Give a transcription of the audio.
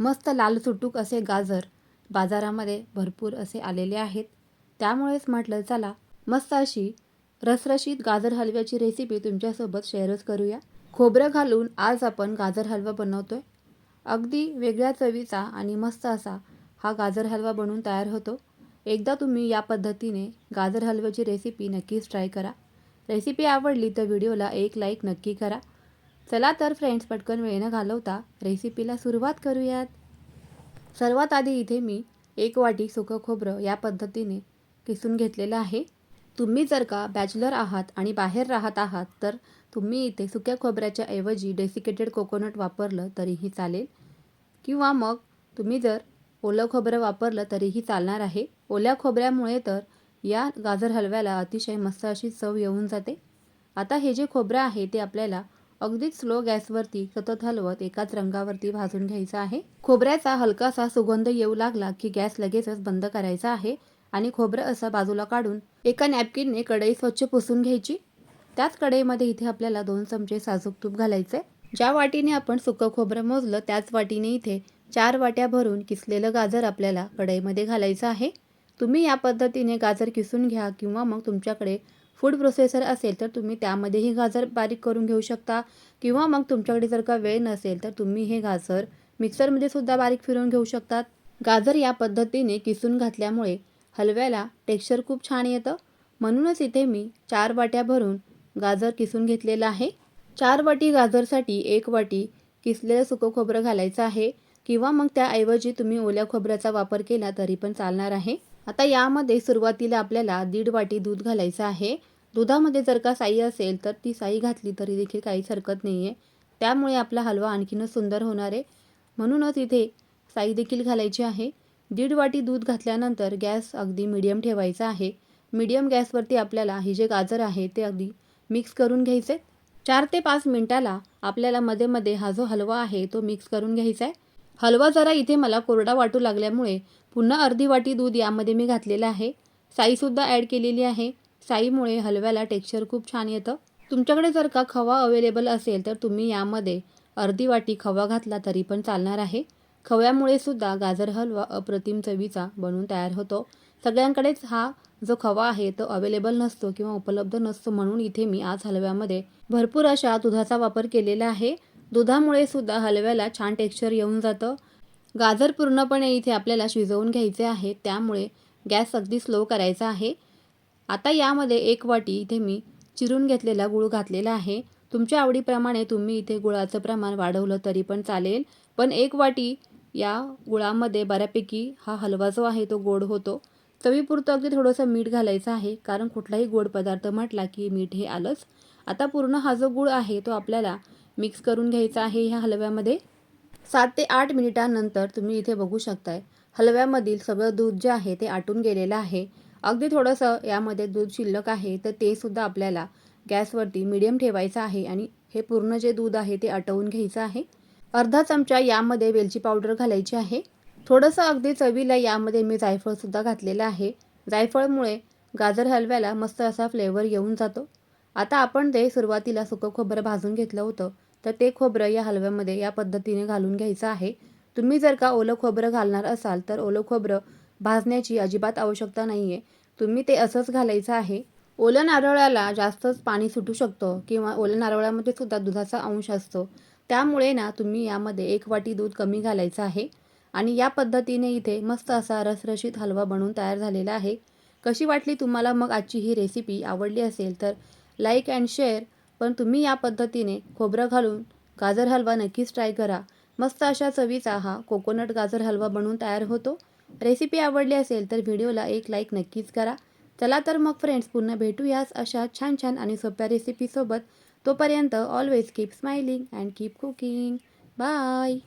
मस्त लाल सुटूक असे गाजर बाजारामध्ये भरपूर असे आलेले आहेत. त्यामुळेच म्हटलं चला मस्त अशी रसरशीत गाजर हलव्याची रेसिपी तुमच्यासोबत शेअरच करूया. खोबरं घालून आज आपण गाजर हलवा बनवतो आहे अगदी वेगळ्या चवीचा आणि मस्त असा हा गाजर हलवा बनवून तयार होतो. एकदा तुम्ही या पद्धतीने गाजर हलव्याची रेसिपी नक्कीच ट्राय करा. रेसिपी आवडली तर व्हिडिओला एक लाईक नक्की करा. चला तर फ्रेंड्स पटकन वेळ न घालवता रेसिपीला सुरुवात करूयात. सर्वात आधी इथे मी एक वाटी सुकं खोबरं या पद्धतीने किसून घेतलेलं आहे. तुम्ही जर का बॅचलर आहात आणि बाहेर राहत आहात तर तुम्ही इथे सुक्या खोबऱ्याच्या ऐवजी डेसिकेटेड कोकोनट वापरलं तरीही चालेल. किंवा मग तुम्ही जर ओलं खोबरं वापरलं तरीही चालणार आहे. ओल्या खोबऱ्यामुळे तर या गाजर हलव्याला अतिशय मस्त अशी चव येऊन जाते. आता हे जे खोबरं आहे ते आपल्याला अगदीच स्लो गॅसवरती सतत हलवत एकाच रंगावरती भाजून घ्यायचा आहे. खोबऱ्याचा हलकासा सुगंध येऊ लागला की गॅस लगेचच बंद करायचा आहे आणि खोबरं असं बाजूला काढून एका नॅपकिनने कढई स्वच्छ पुसून घ्यायची. त्याच कढईमध्ये इथे आपल्याला दोन चमचे साजूक तूप घालायचे. ज्या वाटीने आपण सुकं खोबरं मोजलं त्याच वाटीने इथे चार वाट्या भरून किसलेलं गाजर आपल्याला कढईमध्ये घालायचं आहे. तुम्ही या पद्धतीने गाजर किसून घ्या किंवा मग तुमच्याकडे फूड प्रोसेसर असेल तर तुम्ही त्यामध्येही गाजर बारीक करून घेऊ शकता. किंवा मग तुमच्याकडे जर का वेळ नसेल तर तुम्ही हे गाजर मिक्सरमध्ये सुद्धा बारीक फिरवून घेऊ शकतात. गाजर या पद्धतीने किसून घातल्यामुळे हलव्याला टेक्स्चर खूप छान येतं. म्हणूनच इथे मी चार वाट्या भरून गाजर किसून घेतलेलं आहे. चार वाटी गाजरसाठी एक वाटी किसलेलं सुकं खोबरं घालायचं आहे. किंवा मग त्याऐवजी तुम्ही ओल्या खोबऱ्याचा वापर केला तरी पण चालणार आहे. आता यामध्ये सुरुवातीला आपल्याला दीड वाटी दूध घालायचं आहे. दुधामध्ये जर का साई असेल तर ती साई घातली तरी देखील काहीच हरकत नाही आहे त्यामुळे आपला हलवा आणखीनच सुंदर होणार आहे. म्हणूनच इथे साई देखील घालायची आहे. दीड वाटी दूध घातल्यानंतर गॅस अगदी मिडियम ठेवायचा आहे. मिडियम गॅसवरती आपल्याला हे जे गाजर आहे ते अगदी मिक्स करून घ्यायचे. चार ते पाच मिनटाला आपल्याला मध्ये मध्ये हा जो हलवा आहे तो मिक्स करून घ्यायचा आहे. हलवा जरा इथे मला कोरडा वाटू लागल्यामुळे पुन्हा अर्धी वाटी दूध यामध्ये मी घातलेलं आहे. साईसुद्धा ॲड केलेली आहे. साईमुळे हलव्याला टेक्स्चर खूप छान येतं. तुमच्याकडे जर का खवा अवेलेबल असेल तर तुम्ही यामध्ये अर्धी वाटी खवा घातला तरी पण चालणार आहे. खव्यामुळे सुद्धा गाजर हलवा अप्रतिम चवीचा बनून तयार होतो. सगळ्यांकडेच हा जो खवा आहे तो अवेलेबल नसतो किंवा उपलब्ध नसतो म्हणून इथे मी आज हलव्यामध्ये भरपूर अशा दुधाचा वापर केलेला आहे. दुधामुळे सुद्धा हलव्याला छान टेक्स्चर येऊन जातं. गाजर पूर्णपणे इथे आपल्याला शिजवून घ्यायचे आहे त्यामुळे गॅस अगदी स्लो करायचा आहे. आता यामध्ये एक वाटी इथे मी चिरून घेतलेला गूळ घातलेला आहे. तुमच्या आवडीप्रमाणे तुम्ही इथे गुळाचं प्रमाण वाढवलं तरी पण चालेल. पण एक वाटी या गुळामध्ये बऱ्यापैकी हा हलवा जो आहे तो गोड होतो. चवीपुरतं अगदी थोडंसं मीठ घालायचं आहे. कारण कुठलाही गोड पदार्थ म्हटला की मीठ हे आलंच. आता पूर्ण हा जो गूळ आहे तो आपल्याला मिक्स करून घ्यायचा आहे ह्या हलव्यामध्ये. सात ते आठ मिनिटांनंतर तुम्ही इथे बघू शकताय. हलव्यामधील सगळं दूध जे आहे ते आटून गेलेलं आहे. अगदी थोडंसं यामध्ये दूध शिल्लक आहे तर ते सुद्धा आपल्याला गॅसवरती मिडियम ठेवायचं आहे आणि हे पूर्ण जे दूध आहे ते आटवून घ्यायचं आहे. अर्धा चमचा यामध्ये वेलची पावडर घालायची आहे. थोडंसं अगदी चवीला यामध्ये मी जायफळसुद्धा घातलेलं आहे. जायफळमुळे गाजर हलव्याला मस्त असा फ्लेवर येऊन जातो. आता आपण ते सुरुवातीला सुकं खोबरं भाजून घेतलं होतं तर ते खोबरं या हलव्यामध्ये या पद्धतीने घालून घ्यायचं आहे. तुम्ही जर का ओलं खोबरं घालणार असाल तर ओलं खोबरं भाजण्याची अजिबात आवश्यकता नाही आहे तुम्ही ते असंच घालायचं आहे. ओलं नारळाला जास्तच पाणी सुटू शकतं किंवा ओलं नारळामध्ये सुद्धा दुधाचा अंश असतो. त्यामुळे ना तुम्ही यामध्ये एक वाटी दूध कमी घालायचं आहे. आणि या पद्धतीने इथे मस्त असा रसरशीत हलवा बनवून तयार झालेला आहे. कशी वाटली तुम्हाला मग आजची ही रेसिपी आवडली असेल तर लाईक अँड शेअर पण तुम्ही या पद्धतीने खोबरं घालून गाजर हलवा नक्कीच ट्राय करा. मस्त अशा चवीचा हा कोकोनट गाजर हलवा बनवून तयार होतो. रेसिपी आवडली असेल तर व्हिडिओला एक लाईक नक्कीच करा. चला तर मग फ्रेंड्स पुन्हा भेटूयाच अशा छान छान आणि सोप्या रेसिपीसोबत तोपर्यंत always keep smiling and keep cooking bye